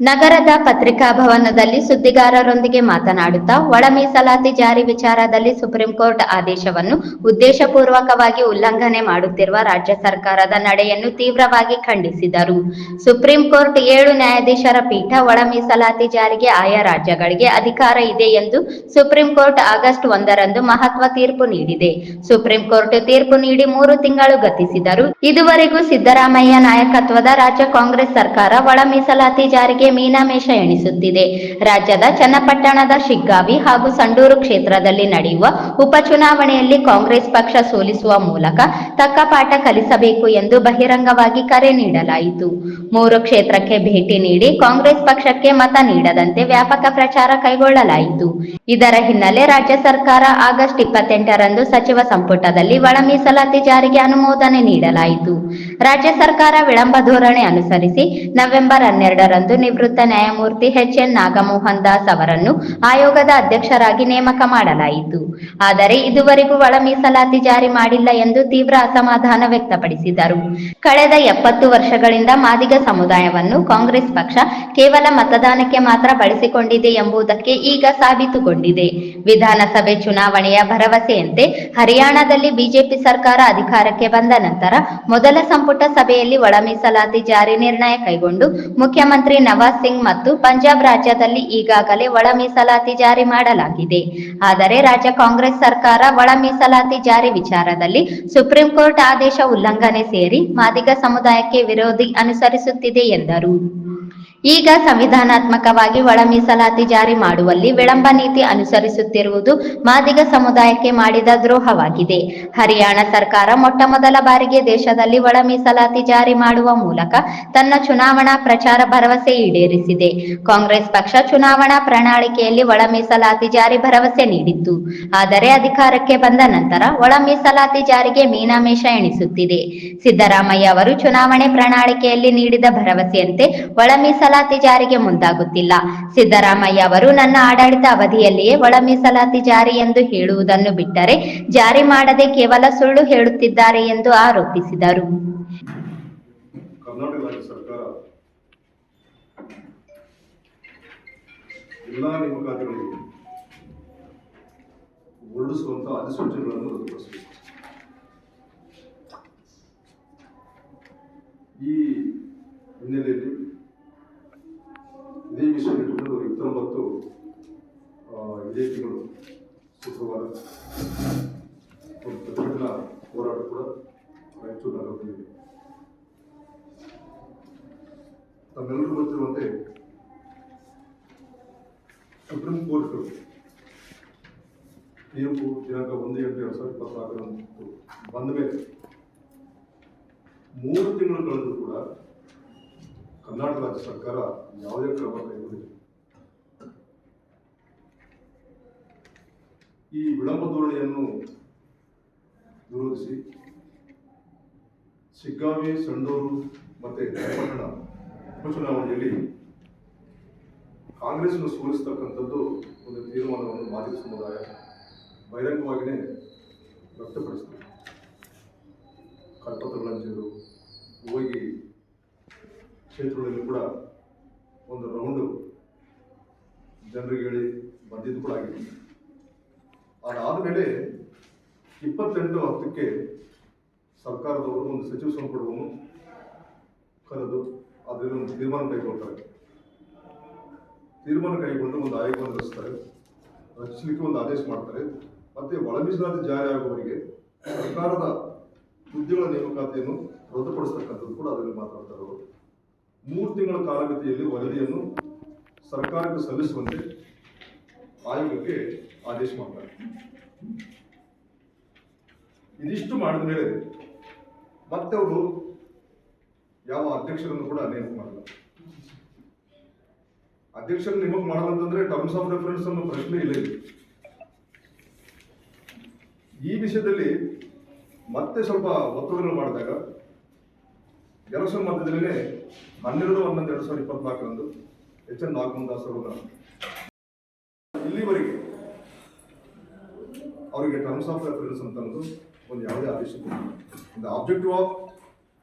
ನಗರದ ಪತ್ರಿಕಾ ಭವನದಲ್ಲಿ ಸುದ್ದಿಗಾರರೊಂದಿಗೆ ಮಾತನಾಡುತ್ತಾ ಒಳ ಮೀಸಲಾತಿ ಜಾರಿ ವಿಚಾರದಲ್ಲಿ ಸುಪ್ರೀಂ ಕೋರ್ಟ್ ಆದೇಶವನ್ನು ಉದ್ದೇಶಪೂರ್ವಕವಾಗಿ ಉಲ್ಲಂಘನೆ ಮಾಡುತ್ತಿರುವ ರಾಜ್ಯ ಸರ್ಕಾರದ ನಡೆಯನ್ನು ತೀವ್ರವಾಗಿ ಖಂಡಿಸಿದರು. ಸುಪ್ರೀಂ ಕೋರ್ಟ್ ಏಳು ನ್ಯಾಯಾಧೀಶರ ಪೀಠ ಒಳ ಮೀಸಲಾತಿ ಜಾರಿಗೆ ಆಯಾ ರಾಜ್ಯಗಳಿಗೆ ಅಧಿಕಾರ ಇದೆ ಎಂದು ಸುಪ್ರೀಂ ಕೋರ್ಟ್ ಆಗಸ್ಟ್ ಒಂದರಂದು ಮಹತ್ವ ತೀರ್ಪು ನೀಡಿದೆ. ಸುಪ್ರೀಂ ಕೋರ್ಟ್ ತೀರ್ಪು ನೀಡಿ ಮೂರು ತಿಂಗಳು ಗತಿಸಿದರು. ಇದುವರೆಗೂ ಸಿದ್ದರಾಮಯ್ಯ ನಾಯಕತ್ವದ ರಾಜ್ಯ ಕಾಂಗ್ರೆಸ್ ಸರ್ಕಾರ ಒಳ ಮೀಸಲಾತಿ ಜಾರಿಗೆ ಮೀನಾಮೇಷ ಎಣಿಸುತ್ತಿದೆ. ರಾಜ್ಯದ ಚನ್ನಪಟ್ಟಣದ ಶಿಗ್ಗಾವಿ ಹಾಗೂ ಸಂಡೂರು ಕ್ಷೇತ್ರದಲ್ಲಿ ನಡೆಯುವ ಉಪಚುನಾವಣೆಯಲ್ಲಿ ಕಾಂಗ್ರೆಸ್ ಪಕ್ಷ ಸೋಲಿಸುವ ಮೂಲಕ ತಕ್ಕ ಪಾಠ ಕಲಿಸಬೇಕು ಎಂದು ಬಹಿರಂಗವಾಗಿ ಕರೆ ನೀಡಲಾಯಿತು. ಮೂರು ಕ್ಷೇತ್ರಕ್ಕೆ ಭೇಟಿ ನೀಡಿ ಕಾಂಗ್ರೆಸ್ ಪಕ್ಷಕ್ಕೆ ಮತ ನೀಡದಂತೆ ವ್ಯಾಪಕ ಪ್ರಚಾರ ಕೈಗೊಳ್ಳಲಾಯಿತು. ಇದರ ಹಿನ್ನೆಲೆ ರಾಜ್ಯ ಸರ್ಕಾರ ಆಗಸ್ಟ್ ಇಪ್ಪತ್ತೆಂಟರಂದು ಸಚಿವ ಸಂಪುಟದಲ್ಲಿ ಒಳ ಮೀಸಲಾತಿ ಜಾರಿಗೆ ಅನುಮೋದನೆ ನೀಡಲಾಯಿತು. ರಾಜ್ಯ ಸರ್ಕಾರ ವಿಳಂಬ ಧೋರಣೆ ಅನುಸರಿಸಿ ನವೆಂಬರ್ ಹನ್ನೆರಡರಂದು ನಿವೃತ್ತ ನ್ಯಾಯಮೂರ್ತಿ ಎಚ್ ಎನ್ ನಾಗಮೋಹನ್ ದಾಸ್ ಅವರನ್ನು ಆಯೋಗದ ಅಧ್ಯಕ್ಷರಾಗಿ ನೇಮಕ ಮಾಡಲಾಯಿತು. ಆದರೆ ಇದುವರೆಗೂ ಒಳ ಮೀಸಲಾತಿ ಜಾರಿ ಮಾಡಿಲ್ಲ ಎಂದು ತೀವ್ರ ಅಸಮಾಧಾನ ವ್ಯಕ್ತಪಡಿಸಿದರು. ಕಳೆದ ಎಪ್ಪತ್ತು ವರ್ಷಗಳಿಂದ ಮಾದಿಗ ಸಮುದಾಯವನ್ನು ಕಾಂಗ್ರೆಸ್ ಪಕ್ಷ ಕೇವಲ ಮತದಾನಕ್ಕೆ ಮಾತ್ರ ಬಳಸಿಕೊಂಡಿದೆ ಎಂಬುದಕ್ಕೆ ಈಗ ಸಾಬೀತುಗೊಂಡಿದೆ. ವಿಧಾನಸಭೆ ಚುನಾವಣೆಯ ಭರವಸೆಯಂತೆ ಹರಿಯಾಣದಲ್ಲಿ ಬಿಜೆಪಿ ಸರ್ಕಾರ ಅಧಿಕಾರಕ್ಕೆ ಬಂದ ನಂತರ ಮೊದಲ ಸಂಪುಟ ಸಭೆಯಲ್ಲಿ ಒಳ ಮೀಸಲಾತಿ ಜಾರಿ ನಿರ್ಣಯ ಕೈಗೊಂಡು ಮುಖ್ಯಮಂತ್ರಿ ನವಾಜ್ ಸಿಂಗ್ ಮತ್ತು ಪಂಜಾಬ್ ರಾಜ್ಯದಲ್ಲಿ ಈಗಾಗಲೇ ಒಳ ಮೀಸಲಾತಿ ಜಾರಿ ಮಾಡಲಾಗಿದೆ. ಆದರೆ ರಾಜ್ಯ ಕಾಂಗ್ರೆಸ್ ಸರ್ಕಾರ ಒಳ ಮೀಸಲಾತಿ ಜಾರಿ ವಿಚಾರದಲ್ಲಿ ಸುಪ್ರೀಂ ಕೋರ್ಟ್ ಆದೇಶ ಉಲ್ಲಂಘನೆ ಸೇರಿ ಮಾದಿಗ ಸಮುದಾಯಕ್ಕೆ ವಿರೋಧಿ ಅನುಸರಿಸುತ್ತಿದೆ ಎಂದರು. ಈಗ ಸಂವಿಧಾನಾತ್ಮಕವಾಗಿ ಒಳ ಮೀಸಲಾತಿ ಜಾರಿ ಮಾಡುವಲ್ಲಿ ವಿಳಂಬ ನೀತಿ ಅನುಸರಿಸುತ್ತಿರುವುದು ಮಾದಿಗ ಸಮುದಾಯಕ್ಕೆ ಮಾಡಿದ ದ್ರೋಹವಾಗಿದೆ. ಹರಿಯಾಣ ಸರ್ಕಾರ ಮೊಟ್ಟ ಮೊದಲ ಬಾರಿಗೆ ದೇಶದಲ್ಲಿ ಒಳ ಮೀಸಲಾತಿ ಜಾರಿ ಮಾಡುವ ಮೂಲಕ ತನ್ನ ಚುನಾವಣಾ ಪ್ರಚಾರ ಭರವಸೆ ಈಡೇರಿಸಿದೆ. ಕಾಂಗ್ರೆಸ್ ಪಕ್ಷ ಚುನಾವಣಾ ಪ್ರಣಾಳಿಕೆಯಲ್ಲಿ ಒಳ ಮೀಸಲಾತಿ ಜಾರಿ ಭರವಸೆ ನೀಡಿತ್ತು. ಆದರೆ ಅಧಿಕಾರಕ್ಕೆ ಬಂದ ನಂತರ ಒಳ ಮೀಸಲಾತಿ ಜಾರಿಗೆ ಮೀನಾಮೇಷ ಎಣಿಸುತ್ತಿದೆ. ಸಿದ್ದರಾಮಯ್ಯ ಅವರು ಚುನಾವಣೆ ಪ್ರಣಾಳಿಕೆಯಲ್ಲಿ ನೀಡಿದ ಭರವಸೆಯಂತೆ ಒಳ ಜಾರಿಗೆ ಮುಂದಾಗುತ್ತಿಲ್ಲ. ಸಿದ್ದರಾಮಯ್ಯ ಅವರು ನನ್ನ ಆಡಳಿತ ಅವಧಿಯಲ್ಲಿಯೇ ಒಳ ಮೀಸಲಾತಿ ಜಾರಿ ಎಂದು ಹೇಳುವುದನ್ನು ಬಿಟ್ಟರೆ ಜಾರಿ ಮಾಡದೆ ಕೇವಲ ಸುಳ್ಳು ಹೇಳುತ್ತಿದ್ದಾರೆ ಎಂದು ಆರೋಪಿಸಿದರು. ಎಲ್ಲ ನೇಮಕಾತಿಗಳಿಗೆ ಹೊರಡಿಸುವಂತ ಅಧಿಸೂಚನೆಗಳನ್ನು ರದ್ದುಪಡಿಸಬೇಕು ಈ ಹಿನ್ನೆಲೆಯಲ್ಲಿ ಇದೇ ಶುಕ್ರವಾರ ಒಂದು ಪ್ರತಿಭಟನಾ ಹೋರಾಟ ಕೂಡ ರಾಯಚೂರು ನಗರದಲ್ಲಿದೆ ತಮ್ಮೆಲ್ಲರಿಗೂ ಗೊತ್ತಿರುವಂತೆ ಸುಪ್ರೀಂ ಕೋರ್ಟ್ ತೀರ್ಪು ದಿನಾಂಕ ಒಂದು ಎಂಟು ಎರಡು ಸಾವಿರದ ಇಪ್ಪತ್ನಾಲ್ಕರಂದು ಬಂದ ಮೇಲೆ ಮೂರು ತಿಂಗಳು ಕಳೆದರೂ ಕೂಡ ಕರ್ನಾಟಕ ರಾಜ್ಯ ಸರ್ಕಾರ ಯಾವುದೇ ಕ್ರಮ ಕೈಗೊಂಡಿಲ್ಲ. ಈ ವಿಳಂಬ ಧೋರಣೆಯನ್ನು ವಿರೋಧಿಸಿ ಶಿಗ್ಗಾವಿ, ಸಂಡೂರು ಮತ್ತೆ ಜಯಪಟ್ಟಣ ಉಪಚುನಾವಣೆಯಲ್ಲಿ ಕಾಂಗ್ರೆಸ್ನ ಸೋಲಿಸ್ತಕ್ಕಂಥದ್ದು ಒಂದು ತೀರ್ಮಾನವನ್ನು ಮಾಜಿ ಸಮುದಾಯ ಬಹಿರಂಗವಾಗಿಯೇ ವ್ಯಕ್ತಪಡಿಸಿದೆ. ಕಲ್ಪತರುಗಳನ್ನು ಹಂಚಿದ್ರು ಹೋಗಿ ಕ್ಷೇತ್ರಗಳಲ್ಲಿ ಕೂಡ ಒಂದು ರೌಂಡು ಜನರಿಗೆ ಹೇಳಿ ಬಂದಿದ್ದು ಕೂಡ ಆಗಿದೆ. ಅದಾದ ಮೇಲೆ ಇಪ್ಪತ್ತೆಂಟು ಹತ್ತಕ್ಕೆ ಸರ್ಕಾರದವರು ಒಂದು ಸಚಿವ ಸಂಪುಟವನ್ನು ಕರೆದು ಅದರಲ್ಲಿ ಒಂದು ತೀರ್ಮಾನ ಕೈಗೊಳ್ತಾರೆ. ತೀರ್ಮಾನ ಕೈಗೊಂಡು ಒಂದು ಆಯೋಗವನ್ನು ರಚಿಸ್ತಾರೆ ರಚಿಸಲಿಕ್ಕೆ ಒಂದು ಆದೇಶ ಮಾಡ್ತಾರೆ. ಮತ್ತೆ ಒಳ ಮೀಸಲಾತಿ ಜಾರಿ ಆಗುವವರಿಗೆ ಸರ್ಕಾರದ ಹುದ್ದೆಗಳ ನೇಮಕಾತಿಯನ್ನು ರದ್ದುಪಡಿಸ್ತಕ್ಕಂಥದ್ದು ಕೂಡ ಅದರಲ್ಲಿ ಮಾತಾಡ್ತಾರೆ ಅವರು. ಮೂರು ತಿಂಗಳ ಕಾಲಮಿತಿಯಲ್ಲಿ ವರದಿಯನ್ನು ಸರ್ಕಾರಕ್ಕೆ ಸಲ್ಲಿಸುವಂತೆ ಆಯೋಗಕ್ಕೆ ಆದೇಶ ಮಾಡ್ತಾರೆ. ಇದಿಷ್ಟು ಮಾಡಿದ ಮೇಲೆ ಮತ್ತೆ ಅವರು ಯಾವ ಅಧ್ಯಕ್ಷರನ್ನು ಕೂಡ ನೇಮಕ ಮಾಡಲ್ಲ. ಅಧ್ಯಕ್ಷರನ್ನು ನೇಮಕ ಮಾಡದಂತಂದ್ರೆ ಟರ್ಮ್ಸ್ ಆಫ್ ರೆಫರೆನ್ಸ್ ಅನ್ನೋ ಪ್ರಶ್ನೆ ಇಲ್ಲ ಈ ವಿಷಯದಲ್ಲಿ ಮತ್ತೆ ಸ್ವಲ್ಪ ಒತ್ತಡಗಳು ಮಾಡಿದಾಗ ಎಲೆಕ್ಷನ್ ಮಧ್ಯದಲ್ಲೇ ಹನ್ನೆರಡು, ಹನ್ನೊಂದು, ಎರಡು ಸಾವಿರದ ಇಪ್ಪತ್ನಾಲ್ಕರಂದು ಎಚ್ ಎನ್ ನಾಗಮೋಹನ್ ದಾಸ್ ಇಲ್ಲಿವರೆಗೆ ಅವರಿಗೆ ಟರ್ಮ್ಸ್ ಆಫ್ ರೆಫರೆನ್ಸ್ ಅಂತ ಒಂದು ಯಾವುದೇ ಆದೇಶ. ಒಂದು ಆಬ್ಜೆಕ್ಟಿವ್ ಆಫ್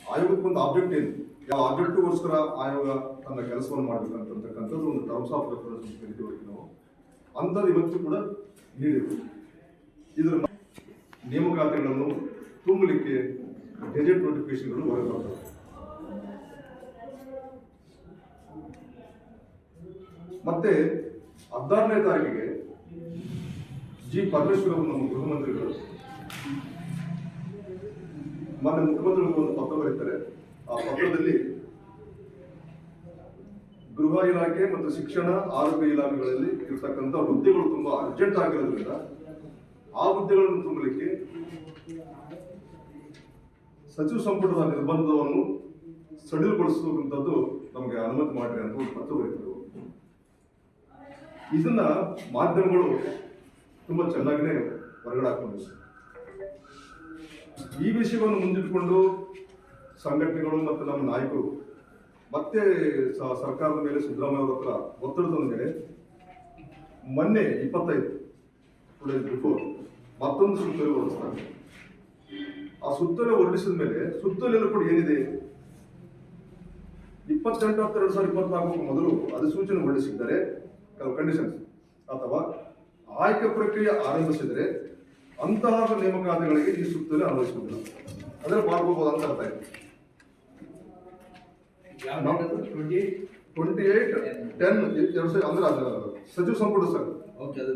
ಆಯೋಗಕ್ಕೆ ಒಂದು ಆಬ್ಜೆಕ್ಟ್ ಏನು? ಯಾವ ಆಬ್ಜೆಕ್ಟಿವ್ಗೋಸ್ಕರ ಆಯೋಗ ತನ್ನ ಕೆಲಸವನ್ನು ಮಾಡಬೇಕಂತಕ್ಕಂಥದ್ದು ಒಂದು ಟರ್ಮ್ಸ್ ಆಫ್ ರೆಫರೆನ್ಸ್ ಅಂತ ನಾವು. ಅಂಥದ್ದು ಇವತ್ತು ಕೂಡ ನೀಡಿದೆ ಇದರ ನೇಮಕಾತಿಗಳನ್ನು ತುಂಬಲಿಕ್ಕೆ ಗೆಜೆಟ್ ನೋಟಿಫಿಕೇಶನ್ಗಳು ಹೊರಗೆ ಮತ್ತೆ ಹದಿನಾರನೇ ತಾರೀಕಿಗೆ ಜಿ ಪರಮೇಶ್ವರ್ ನಮ್ಮ ಗೃಹಮಂತ್ರಿಗಳು ಮೊನ್ನೆ ಮುಖ್ಯಮಂತ್ರಿಗಳು ಒಂದು ಪತ್ರ ಬರೀತಾರೆ. ಆ ಪತ್ರದಲ್ಲಿ ಗೃಹ ಇಲಾಖೆ ಮತ್ತು ಶಿಕ್ಷಣ, ಆರೋಗ್ಯ ಇಲಾಖೆಗಳಲ್ಲಿ ಇರ್ತಕ್ಕಂಥ ಹುದ್ದೆಗಳು ತುಂಬಾ ಅರ್ಜೆಂಟ್ ಆಗಿರೋದ್ರಿಂದ ಆ ಹುದ್ದೆಗಳನ್ನು ತುಂಬಲಿಕ್ಕೆ ಸಚಿವ ಸಂಪುಟದ ನಿರ್ಬಂಧವನ್ನು ಸಡಿಲಗೊಳಿಸುವಂಥದ್ದು ನಮಗೆ ಅನುಮತಿ ಮಾಡ್ರಿ ಅಂತ ಒಂದು ಪತ್ರ ಬರೀತಾರೆ ಇದನ್ನ ಮಾಧ್ಯಮಗಳು ತುಂಬಾ ಚೆನ್ನಾಗಿನೇ ಹೊರಗಡೆ ಹಾಕೊಂಡಿದೆ ಈ ವಿಷಯವನ್ನು ಮುಂದಿಟ್ಕೊಂಡು ಸಂಘಟನೆಗಳು ಮತ್ತು ನಮ್ಮ ನಾಯಕರು, ಮತ್ತೆ ಸರ್ಕಾರದ ಮೇಲೆ ಸಿದ್ದರಾಮಯ್ಯ ಅವರ ಹತ್ರ ಒತ್ತಡ ತಂದ ಮೇಲೆ ಮೊನ್ನೆ ಇಪ್ಪತ್ತೈದು ಟು ಬಿಫೋರ್ ಮತ್ತೊಂದು ಸುತ್ತೋಲೆ ಹೊರಡಿಸ್ತಾರೆ. ಆ ಸುತ್ತೋಲೆ ಹೊರಡಿಸಿದ ಮೇಲೆ ಸುತ್ತೋಲೆಯಲ್ಲೂ ಕೂಡ ಏನಿದೆ? ಇಪ್ಪತ್ತೆಂಟು ಹತ್ತು, ಎರಡು ಸಾವಿರದ ಇಪ್ಪತ್ನಾಲ್ಕು ಮೊದಲು ಅಧಿಸೂಚನೆ ಹೊರಡಿಸಿದ್ದಾರೆ. ಕೆಲವು ಕಂಡೀಷನ್ಸ್ ಅಥವಾ ಆಯ್ಕೆ ಪ್ರಕ್ರಿಯೆ ಆರಂಭಿಸಿದರೆ ಅಂತಹ ನೇಮಕಾತಿಗಳಿಗೆ ಈ ಸುತ್ತಲೇ ಅನ್ವಯಿಸುವುದಿಲ್ಲ ಅದರ ಮಾಡ್ಕೋಬಹುದು ಅಂತ ಅರ್ಥ ಇದೆ ಟ್ವೆಂಟಿ ಏಟ್ ಟೆನ್ ಎರಡು ಸಾವಿರ ಅಂದ್ರೆ ಅದು ಸಚಿವ ಸಂಪುಟ ಸರ್. ಓಕೆ ಅದು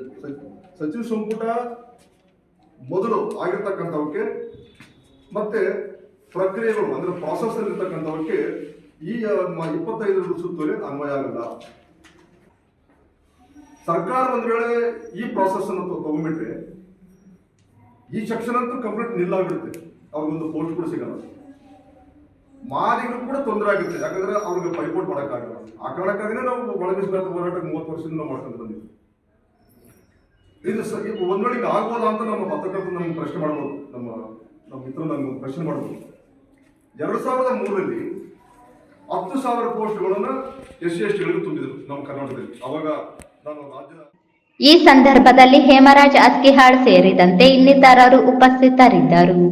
ಸಚಿವ ಸಂಪುಟ ಮೊದಲು ಆಗಿರ್ತಕ್ಕಂಥವಕ್ಕೆ ಮತ್ತೆ ಪ್ರಕ್ರಿಯೆಗಳು ಅಂದ್ರೆ ಪ್ರಾಸೆಸ್ ಅಲ್ಲಿ ಇರ್ತಕ್ಕಂಥವಕ್ಕೆ ಈ ಇಪ್ಪತ್ತೈದು ಸುತ್ತೋಲೆ ಅನ್ವಯ ಆಗಲ್ಲ. ಸರ್ಕಾರ ಒಂದು ವೇಳೆ ಈ ಪ್ರಾಸೆಸ್ ಅನ್ನು ತಗೊಂಡ್ಬಿಟ್ರೆ, ಈ ಸೆಕ್ಷನ್ ಅಂತೂ ಕಂಪ್ಲೀಟ್ ನಿಲ್ಲಾಗ್ಬಿಡುತ್ತೆ. ಅವ್ರಿಗೊಂದು ಪೋಸ್ಟ್ ಕೂಡ ಸಿಗಲ್ಲ. ಮಾರಿಗೂ ಕೂಡ ತೊಂದರೆ ಆಗುತ್ತೆ. ಯಾಕಂದ್ರೆ ಅವ್ರಿಗೆ ಪೈಪೋಟ್ ಮಾಡೋಕ್ಕಾಗಲ್ಲ. ಆ ಕಾರಣಕ್ಕಾಗಿನೇ ನಾವು ಒಳ ಹೋರಾಟಕ್ಕೆ ಹೋರಾಟ ಮೂವತ್ತು ವರ್ಷದಿಂದ ನಾವು ಮಾಡ್ಕೊಂಡು ಬಂದಿದ್ದೀವಿ. ಇದು ಸರಿ ಒಂದ್ ವೇಳೆ ಆಗ್ಬೋದಾ ಅಂತ ನಮ್ಮ ಪತ್ರಕರ್ತರು ನಮ್ಗೆ ಪ್ರಶ್ನೆ ಮಾಡ್ಬೋದು. ನಮ್ಮ ನಮ್ಮ ಮಿತ್ರರು ನಮ್ಗೆ ಪ್ರಶ್ನೆ ಮಾಡ್ಬೋದು. ಎರಡು ಸಾವಿರದ ಮೂರರಲ್ಲಿ ಹತ್ತು ಸಾವಿರ ಪೋಸ್ಟ್ಗಳನ್ನು ಎಸ್ ಸಿ ಎಸ್ ಟಿಗಳಿಗೆ ತುಂಬಿದ್ರು ನಮ್ಮ ಕರ್ನಾಟಕದಲ್ಲಿ. ಅವಾಗ ಈ ಸಂದರ್ಭದಲ್ಲಿ ಹೇಮರಾಜ್ ಅಸ್ಕಿಹಾಳ್ ಸೇರಿದಂತೆ ಇನ್ನಿತರರು ಉಪಸ್ಥಿತರಿದ್ದರು.